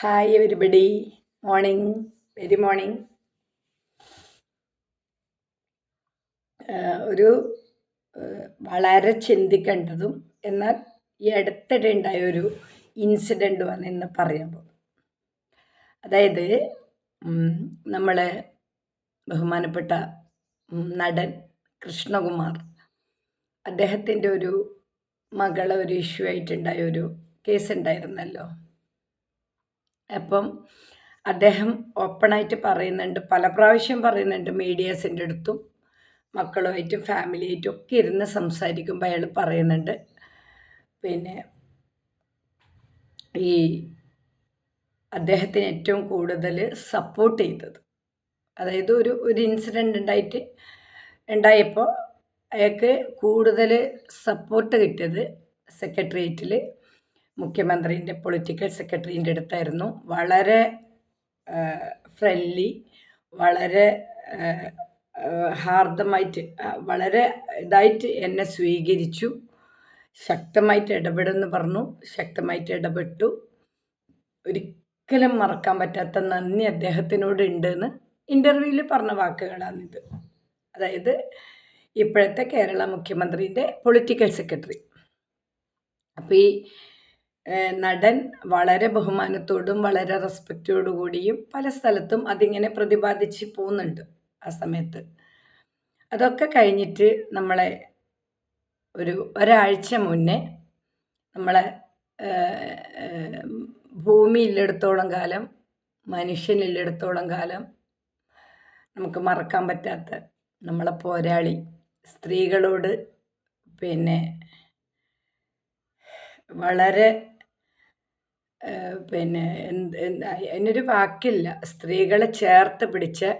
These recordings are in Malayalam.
Hi everybody morning very morning ഒരു വളരെ ചിന്തിക്കേണ്ടതും എന്നാൽ ഈ അടുത്തിടെ ഉണ്ടായ ഒരു ഇൻസിഡന്റുമാണ് ഇന്ന് പറയാൻ പോകുന്നത്. അതായത് നമ്മളെ ബഹുമാനപ്പെട്ട നടൻ കൃഷ്ണകുമാർ. അദ്ദേഹത്തിന്റെ ഒരു മകളെ ഒരു ഇഷ്യൂ ആയിട്ടുണ്ടായ ഒരു കേസ് ഉണ്ടായിരുന്നല്ലോ. അപ്പം അദ്ദേഹം ഓപ്പണായിട്ട് പറയുന്നുണ്ട് പല പ്രാവശ്യം പറയുന്നുണ്ട് മീഡിയാസിന്റെ അടുത്തും മക്കളുമായിട്ടും ഫാമിലിയായിട്ടും ഒക്കെ ഇരുന്ന് സംസാരിക്കുമ്പോൾ അയാൾ പറയുന്നുണ്ട്. പിന്നെ ഈ അദ്ദേഹത്തിന് ഏറ്റവും കൂടുതൽ സപ്പോർട്ട് ചെയ്തത്. അതായത് ഒരു ഒരു ഇൻസിഡന്റ് ഉണ്ടായിട്ട് ഉണ്ടായപ്പോൾ അയാൾക്ക് കൂടുതൽ സപ്പോർട്ട് കിട്ടിയത് സെക്രട്ടേറിയറ്റിൽ മുഖ്യമന്ത്രിന്റെ പൊളിറ്റിക്കൽ സെക്രട്ടറിന്റെ അടുത്തായിരുന്നു. വളരെ ഫ്രണ്ട്ലി വളരെ ഹാർദമായിട്ട് വളരെ ഇതായിട്ട് എന്നെ സ്വീകരിച്ചു. ശക്തമായിട്ട് ഇടപെടുമെന്ന് പറഞ്ഞു. ശക്തമായിട്ട് ഇടപെട്ടു. ഒരിക്കലും മറക്കാൻ പറ്റാത്ത നന്ദി അദ്ദേഹത്തിനോട് ഉണ്ടെന്ന് ഇന്റർവ്യൂവിൽ പറഞ്ഞ വാക്കുകളാണിത്. അതായത് ഇപ്പോഴത്തെ കേരള മുഖ്യമന്ത്രിന്റെ പൊളിറ്റിക്കൽ സെക്രട്ടറി അപ്പോൾ ഈ നടൻ വളരെ ബഹുമാനത്തോടും വളരെ റെസ്പെക്റ്റോടു കൂടിയും പല സ്ഥലത്തും അതിങ്ങനെ പ്രതിപാദിച്ച് പോകുന്നുണ്ട് ആ സമയത്ത്. അതൊക്കെ കഴിഞ്ഞിട്ട് നമ്മളെ ഒരു ഒരാഴ്ച മുന്നേ നമ്മളെ ഭൂമിയില്ലെടുത്തോളം കാലം മനുഷ്യനില്ലെടുത്തോളം കാലം നമുക്ക് മറക്കാൻ പറ്റാത്ത നമ്മളെ പോരാളി സ്ത്രീകളോട് പിന്നെ വളരെ പിന്നെ എന്ത് അതിനൊരു വാക്കില്ല. സ്ത്രീകളെ ചേർത്ത് പിടിച്ച്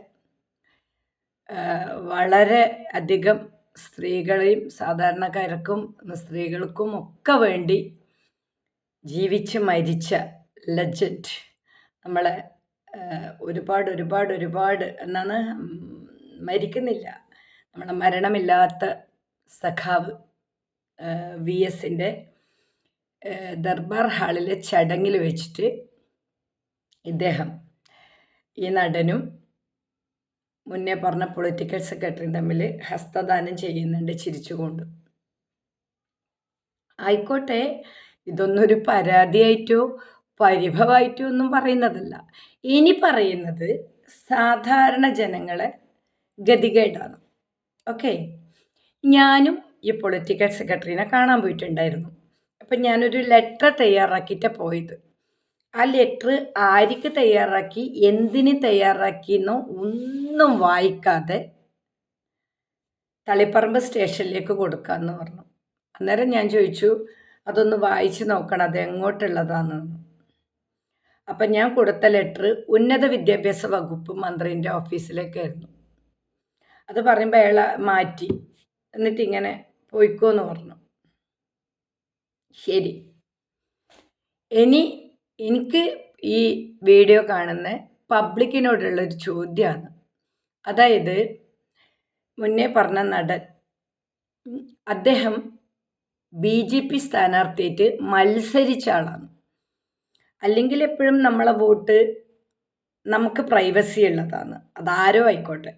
വളരെ അധികം സ്ത്രീകളെയും സാധാരണക്കാർക്കും സ്ത്രീകൾക്കും ഒക്കെ വേണ്ടി ജീവിച്ച് മരിച്ച ലെജൻഡ് നമ്മളെ ഒരുപാട് ഒരുപാട് ഒരുപാട് എന്നാണ് മരിക്കുന്നില്ല. നമ്മളെ മരണമില്ലാത്ത സഖാവ് വി എസിന്റെ ദർബാർ ഹാളിലെ ചടങ്ങിൽ വെച്ചിട്ട് ഇദ്ദേഹം ഈ നടനും മുന്നേ പറഞ്ഞ പൊളിറ്റിക്കൽ സെക്രട്ടറിയും തമ്മിൽ ഹസ്തദാനം ചെയ്യുന്നുണ്ട് ചിരിച്ചുകൊണ്ട്. ആയിക്കോട്ടെ ഇതൊന്നൊരു പരാതിയായിട്ടോ പരിഭവമായിട്ടോ ഒന്നും പറയുന്നതല്ല. ഇനി പറയുന്നത് സാധാരണ ജനങ്ങളെ ഗതികേടാണ്. ഓക്കെ? ഞാനും ഈ പൊളിറ്റിക്കൽ സെക്രട്ടറിനെ കാണാൻ പോയിട്ടുണ്ടായിരുന്നു. അപ്പം ഞാനൊരു ലെറ്റർ തയ്യാറാക്കിയിട്ട് പോയത്. ആ ലെറ്റർ ആർക്ക് തയ്യാറാക്കി എന്തിന് തയ്യാറാക്കിയെന്നോ ഒന്നും വായിക്കാതെ തളിപ്പറമ്പ് സ്റ്റേഷനിലേക്ക് കൊടുക്കാമെന്ന് പറഞ്ഞു. അന്നേരം ഞാൻ ചോദിച്ചു അതൊന്ന് വായിച്ച് നോക്കണം അത് എങ്ങോട്ടുള്ളതാണെന്ന് അപ്പം ഞാൻ കൊടുത്ത ലെറ്റർ ഉന്നത വിദ്യാഭ്യാസ വകുപ്പ് മന്ത്രിന്റെ ഓഫീസിലേക്കായിരുന്നു. അത് പറയുമ്പോൾ അയാൾ മാറ്റി. എന്നിട്ട് ഇങ്ങനെ പോയിക്കോന്ന് പറഞ്ഞു. ശരി. ഇനി എനിക്ക് ഈ വീഡിയോ കാണുന്ന പബ്ലിക്കിനോടുള്ളൊരു ചോദ്യമാണ് അതായത് മുന്നേ പറഞ്ഞ നടൻ അദ്ദേഹം ബി ജെ പി സ്ഥാനാർത്ഥിയായിട്ട് മത്സരിച്ച ആളാണ്. അല്ലെങ്കിൽ എപ്പോഴും നമ്മളെ വോട്ട് നമുക്ക് പ്രൈവസി ഉള്ളതാണ്. അതാരോ ആയിക്കോട്ടെ.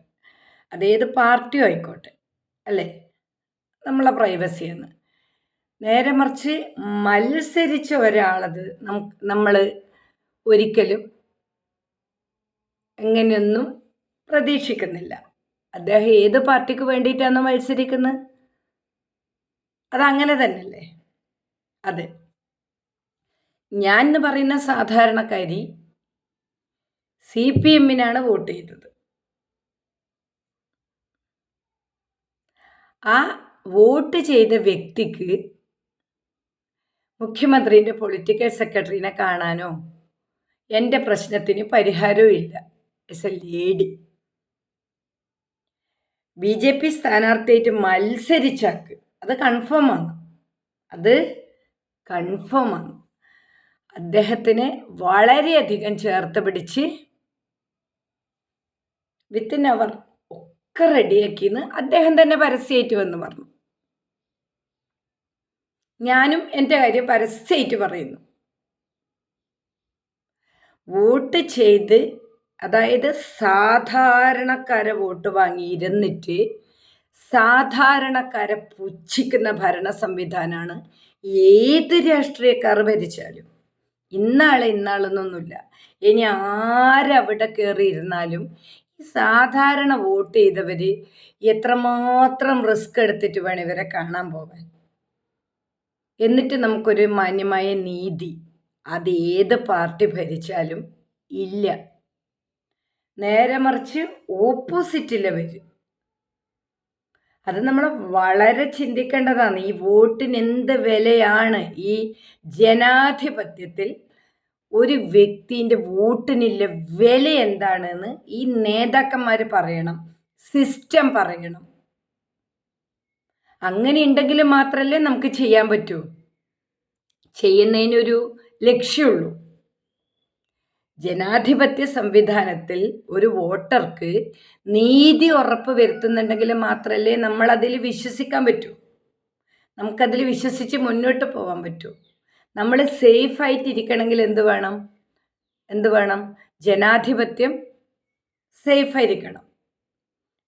അതേത് പാർട്ടിയോ ആയിക്കോട്ടെ. അല്ലേ? നമ്മളെ പ്രൈവസിയാണ്. നേരെ മറിച്ച് മത്സരിച്ച ഒരാളത് നമ്മൾ ഒരിക്കലും എങ്ങനെയൊന്നും പ്രതീക്ഷിക്കുന്നില്ല. അദ്ദേഹം ഏത് പാർട്ടിക്ക് വേണ്ടിയിട്ടാണ് മത്സരിക്കുന്നത് അതങ്ങനെ തന്നെയല്ലേ? അതെ. ഞാൻ എന്ന് പറയുന്ന സാധാരണക്കാരി സി പി എമ്മിനാണ് വോട്ട് ചെയ്തത്. ആ വോട്ട് ചെയ്ത വ്യക്തിക്ക് മുഖ്യമന്ത്രിന്റെ പൊളിറ്റിക്കൽ സെക്രട്ടറിനെ കാണാനോ? എന്റെ പ്രശ്നത്തിന് പരിഹാരവും ഇല്ല. As a lady B J P സ്ഥാനാർത്ഥിയായിട്ട് മത്സരിച്ചാക്ക് അത് കൺഫേമാണ് അത് കൺഫേമാണ് അദ്ദേഹത്തിന് വളരെയധികം ചേർത്ത് പിടിച്ച് വിത്തിൻ അവർ ഒക്കെ റെഡിയാക്കിയെന്ന് അദ്ദേഹം തന്നെ പരസ്യമായിട്ട് വന്ന് പറഞ്ഞു. ഞാനും എന്റെ കാര്യം പരസ്യമായിട്ട് പറയുന്നു. വോട്ട് ചെയ്ത് അതായത് സാധാരണക്കാരെ വോട്ട് വാങ്ങിയിരുന്നിട്ട് സാധാരണക്കാരെ പുച്ഛിക്കുന്ന ഭരണ സംവിധാനമാണ് ഏത് രാഷ്ട്രീയക്കാർ ഭരിച്ചാലും. ഇന്നാളെ ഇന്നാളെന്നൊന്നുമില്ല. ഇനി ആരവിടെ കയറിയിരുന്നാലും ഈ സാധാരണ വോട്ട് ചെയ്തവർ എത്രമാത്രം റിസ്ക് എടുത്തിട്ട് വേണം ഇവരെ കാണാൻ പോകാൻ? എന്നിട്ട് നമുക്കൊരു മാന്യമായ നീതി. അത് ഏത് പാർട്ടി ഭരിച്ചാലും ഇല്ല. നേരെ മറിച്ച് ഓപ്പോസിറ്റിലെ വരും. അത് നമ്മൾ വളരെ ചിന്തിക്കേണ്ടതാണ്. ഈ വോട്ടിന് എന്ത് വിലയാണ് ഈ ജനാധിപത്യത്തിൽ ഒരു വ്യക്തിന്റെ വോട്ടിനില്ല വില എന്താണെന്ന് ഈ നേതാക്കന്മാർ പറയണം സിസ്റ്റം പറയണം. അങ്ങനെ ഉണ്ടെങ്കിൽ മാത്രമല്ലേ നമുക്ക് ചെയ്യാൻ പറ്റൂ. ചെയ്യുന്നതിനൊരു ലക്ഷ്യമുള്ളൂ. ജനാധിപത്യ സംവിധാനത്തിൽ ഒരു വോട്ടർക്ക് നീതി ഉറപ്പ് വരുത്തുന്നുണ്ടെങ്കിൽ മാത്രമല്ലേ നമ്മൾ അതിൽ വിശ്വസിക്കാൻ പറ്റൂ. നമുക്കതിൽ വിശ്വസിച്ച് മുന്നോട്ട് പോകാൻ പറ്റൂ. നമ്മൾ സേഫായിട്ട് ഇരിക്കണമെങ്കിൽ എന്ത് വേണം? എന്ത് വേണം? ജനാധിപത്യം സേഫായിരിക്കണം.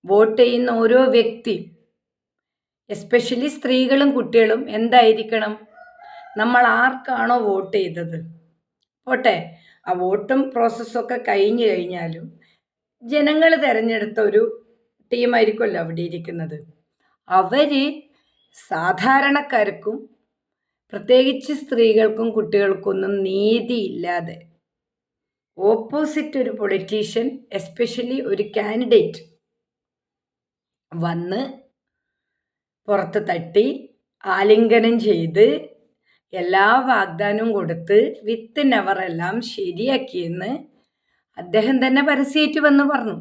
വോട്ട് ചെയ്യുന്ന ഓരോ വ്യക്തിയും എസ്പെഷ്യലി സ്ത്രീകളും കുട്ടികളും എന്തായിരിക്കണം? നമ്മൾ ആർക്കാണോ വോട്ട് ചെയ്തത്? പോട്ടെ. ആ വോട്ടും പ്രോസസ്സൊക്കെ കഴിഞ്ഞു കഴിഞ്ഞാലും ജനങ്ങൾ തിരഞ്ഞെടുത്ത ഒരു ടീമായിരിക്കുമല്ലോ അവിടെ ഇരിക്കുന്നത്. അവർ സാധാരണക്കാർക്കും പ്രത്യേകിച്ച് സ്ത്രീകൾക്കും കുട്ടികൾക്കൊന്നും നീതിയില്ലാതെ ഓപ്പോസിറ്റ് ഒരു പൊളിറ്റീഷ്യൻ എസ്പെഷ്യലി ഒരു കാൻഡിഡേറ്റ് വന്ന് പുറത്ത് തട്ടി ആലിംഗനം ചെയ്ത് എല്ലാ വാഗ്ദാനവും കൊടുത്ത് വിത്ത് നവർ എല്ലാം ശരിയാക്കിയെന്ന് അദ്ദേഹം തന്നെ പരസ്യമായിട്ട് വന്ന് പറഞ്ഞു.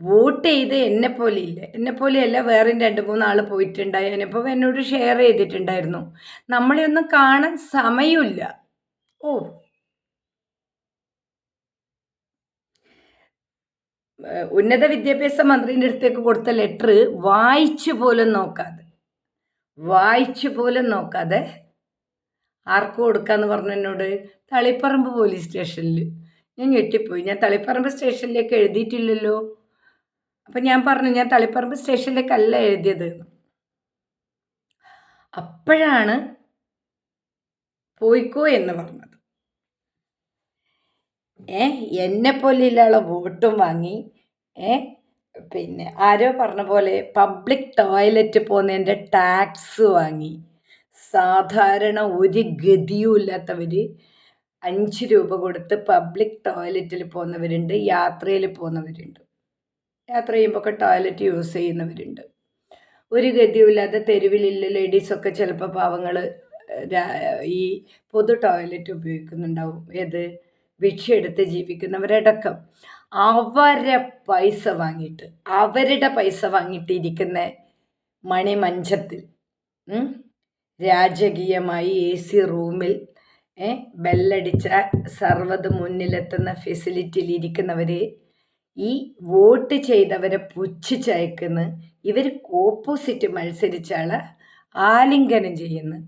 വോട്ട് ചെയ്ത് എന്നെ പോലെ ഇല്ല. എന്നെ പോലെയല്ല വേറെ രണ്ട് മൂന്ന് ആൾ പോയിട്ടുണ്ടായതിനപ്പോൾ എന്നോട് ഷെയർ ചെയ്തിട്ടുണ്ടായിരുന്നു. നമ്മളെയൊന്നും കാണാൻ സമയമില്ല. ഓ ഉന്നത വിദ്യാഭ്യാസ മന്ത്രിന്റെ അടുത്തേക്ക് കൊടുത്ത ലെറ്റർ വായിച്ചു പോലും നോക്കാതെ വായിച്ചു പോലും നോക്കാതെ ആർക്ക് കൊടുക്കാന്ന് പറഞ്ഞു എന്നോട്? തളിപ്പറമ്പ് പോലീസ് സ്റ്റേഷനിൽ ഞാൻ ഞെട്ടിപ്പോയി. ഞാൻ തളിപ്പറമ്പ് സ്റ്റേഷനിലേക്ക് എഴുതിയിട്ടില്ലല്ലോ. അപ്പം ഞാൻ പറഞ്ഞു ഞാൻ തളിപ്പറമ്പ് സ്റ്റേഷനിലേക്കല്ല എഴുതിയത്. അപ്പോഴാണ് പോയിക്കോ എന്ന് പറഞ്ഞത് ഏ എന്നെ പോലെയുള്ള വോട്ടും വാങ്ങി ഏ പിന്നെ ആരോ പറഞ്ഞ പോലെ പബ്ലിക് ടോയ്ലറ്റ് പോകുന്നതിന്റെ ടാക്സ് വാങ്ങി. സാധാരണ ഒരു ഗതിയും ഇല്ലാത്തവർ അഞ്ച് രൂപ കൊടുത്ത് പബ്ലിക് ടോയ്ലറ്റിൽ പോകുന്നവരുണ്ട് യാത്രയിൽ പോകുന്നവരുണ്ട്. യാത്ര ചെയ്യുമ്പോൾ ടോയ്ലറ്റ് യൂസ് ചെയ്യുന്നവരുണ്ട്. ഒരു ഗതിയുമില്ലാതെ തെരുവിലുള്ള ലേഡീസൊക്കെ ചിലപ്പോൾ പാവങ്ങൾ ഈ പൊതു ടോയ്ലറ്റ് ഉപയോഗിക്കുന്നുണ്ടാവും. ഏത്? ഭിക്ഷയെടുത്ത് ജീവിക്കുന്നവരടക്കം അവരെ പൈസ വാങ്ങിയിട്ട് അവരുടെ പൈസ വാങ്ങിയിട്ട് ഇരിക്കുന്ന മണിമഞ്ചത്തിൽ രാജകീയമായി എ സി റൂമിൽ ബെല്ലടിച്ച സർവത് മുന്നിലെത്തുന്ന ഫെസിലിറ്റിയിൽ ഇരിക്കുന്നവരെ ഈ വോട്ട് ചെയ്തവരെ പുച്ഛിച്ചയക്കുന്ന. ഇവർ ഓപ്പോസിറ്റ് മത്സരിച്ചാൽ ആലിംഗനം ചെയ്യുന്നു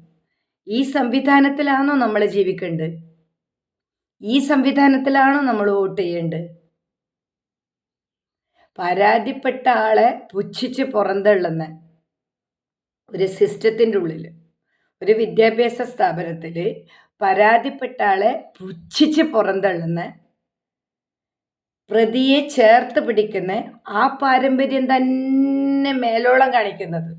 ഈ സംവിധാനത്തിലാണോ നമ്മൾ ജീവിക്കേണ്ടത്? ഈ സംവിധാനത്തിലാണ് നമ്മൾ വോട്ട് ചെയ്യേണ്ടത്. പരാതിപ്പെട്ട ആളെ പുച്ഛിച്ച് പുറന്തള്ളുന്ന ഒരു സിസ്റ്റത്തിന്റെ ഉള്ളിൽ ഒരു വിദ്യാഭ്യാസ സ്ഥാപനത്തിൽ പരാതിപ്പെട്ട ആളെ പുച്ഛിച്ച് പുറന്തള്ളുന്ന പ്രതിയെ ചേർത്ത് പിടിക്കുന്ന ആ പാരമ്പര്യം തന്നെ മേലോളം കാണിക്കുന്നത്.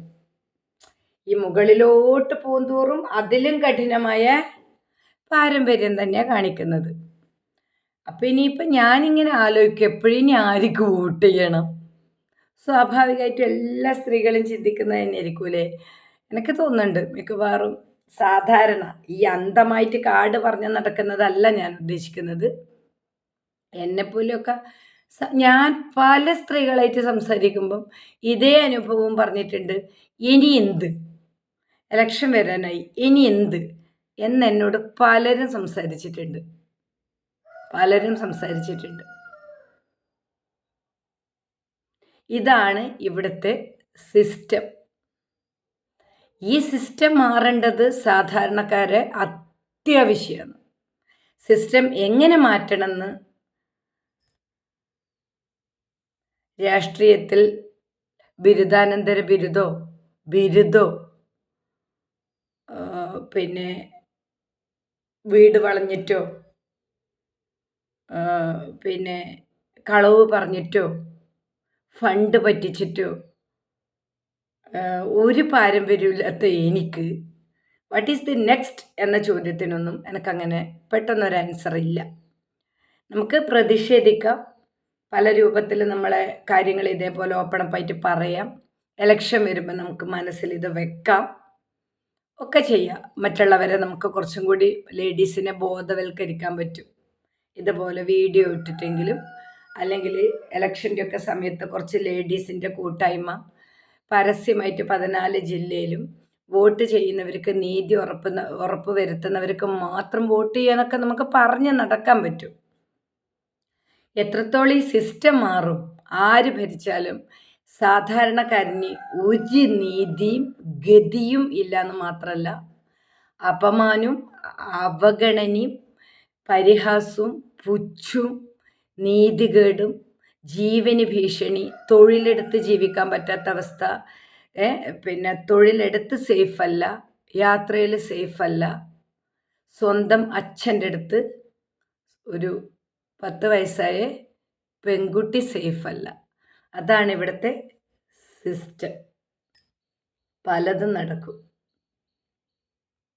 ഈ മുകളിലോട്ട് പോകുന്തോറും അതിലും കഠിനമായ പാരമ്പര്യം തന്നെയാണ് കാണിക്കുന്നത്. അപ്പം ഇനിയിപ്പം ഞാനിങ്ങനെ ആലോചിക്കും എപ്പോഴും ഇനി ആർക്ക് വോട്ട് ചെയ്യണം? സ്വാഭാവികമായിട്ടും എല്ലാ സ്ത്രീകളും ചിന്തിക്കുന്നത് തന്നെയായിരിക്കൂലേ എനിക്ക് തോന്നുന്നുണ്ട് മിക്കവാറും സാധാരണ ഈ അന്ധമായിട്ട് കാട് പറഞ്ഞ് നടക്കുന്നതല്ല ഞാൻ ഉദ്ദേശിക്കുന്നത്. എന്നെപ്പോലെയൊക്കെ ഞാൻ പല സ്ത്രീകളായിട്ട് സംസാരിക്കുമ്പം ഇതേ അനുഭവം പറഞ്ഞിട്ടുണ്ട്. ഇനി എന്ത്? എലക്ഷൻ വരാനായി. ഇനി എന്ത്? എന്നെന്നോട് പലരും സംസാരിച്ചിട്ടുണ്ട്. പലരും സംസാരിച്ചിട്ടുണ്ട്. ഇതാണ് ഇവിടുത്തെ സിസ്റ്റം. ഈ സിസ്റ്റം മാറേണ്ടത് സാധാരണക്കാരെ അത്യാവശ്യമാണ് സിസ്റ്റം എങ്ങനെ മാറ്റണമെന്ന് രാഷ്ട്രീയത്തിൽ ബിരുദാനന്തര ബിരുദോ ബിരുദോ പിന്നെ വീട് വളഞ്ഞിട്ടോ? പിന്നെ കളവ് പറഞ്ഞിട്ടോ? ഫണ്ട് പറ്റിച്ചിട്ടോ? ഒരു പാരമ്പര്യമില്ലാത്ത എനിക്ക് വാട്ട് ഈസ് ദി നെക്സ്റ്റ് എന്ന ചോദ്യത്തിനൊന്നും എനിക്കങ്ങനെ പെട്ടെന്നൊരു ആൻസർ ഇല്ല. നമുക്ക് പ്രതിഷേധിക്കാം. പല രൂപത്തിൽ നമ്മളെ കാര്യങ്ങൾ ഇതേപോലെ ഓപ്പൺ അപ്പായിട്ട് പറയാം. എലക്ഷൻ വരുമ്പോൾ നമുക്ക് മനസ്സിൽ ഇത് വെക്കാം. ഒക്കെ ചെയ്യാം. മറ്റുള്ളവരെ നമുക്ക് കുറച്ചും കൂടി ലേഡീസിനെ ബോധവൽക്കരിക്കാൻ പറ്റും. ഇതുപോലെ വീഡിയോ ഇട്ടിട്ടെങ്കിലും അല്ലെങ്കിൽ ഇലക്ഷന്റെ ഒക്കെ സമയത്ത് കുറച്ച് ലേഡീസിന്റെ കൂട്ടായ്മ പരസ്യമായിട്ട് പതിനാല് ജില്ലയിലും വോട്ട് ചെയ്യുന്നവർക്ക് നീതി ഉറപ്പ് ഉറപ്പ് വരുത്തുന്നവർക്ക് മാത്രം വോട്ട് ചെയ്യാനൊക്കെ നമുക്ക് പറഞ്ഞ് നടക്കാൻ പറ്റും. എത്രത്തോളം ഈ സിസ്റ്റം മാറും ആര് ഭരിച്ചാലും സാധാരണക്കാരന് ഒരു നീതിയും ഗതിയും ഇല്ല എന്ന് മാത്രമല്ല അപമാനവും അവഗണനയും പരിഹാസവും പുച്ഛും നീതികേടും ജീവന് ഭീഷണി തൊഴിലെടുത്ത് ജീവിക്കാൻ പറ്റാത്ത അവസ്ഥ പിന്നെ തൊഴിലെടുത്ത് സേഫ് അല്ല യാത്രയിൽ സേഫ് അല്ല സ്വന്തം അച്ഛന്റെ അടുത്ത് ഒരു പത്ത് വയസ്സായ പെൺകുട്ടി സേഫ് അല്ല. അതാണ് ഇവിടുത്തെ സിസ്റ്റം. പലതും നടക്കും.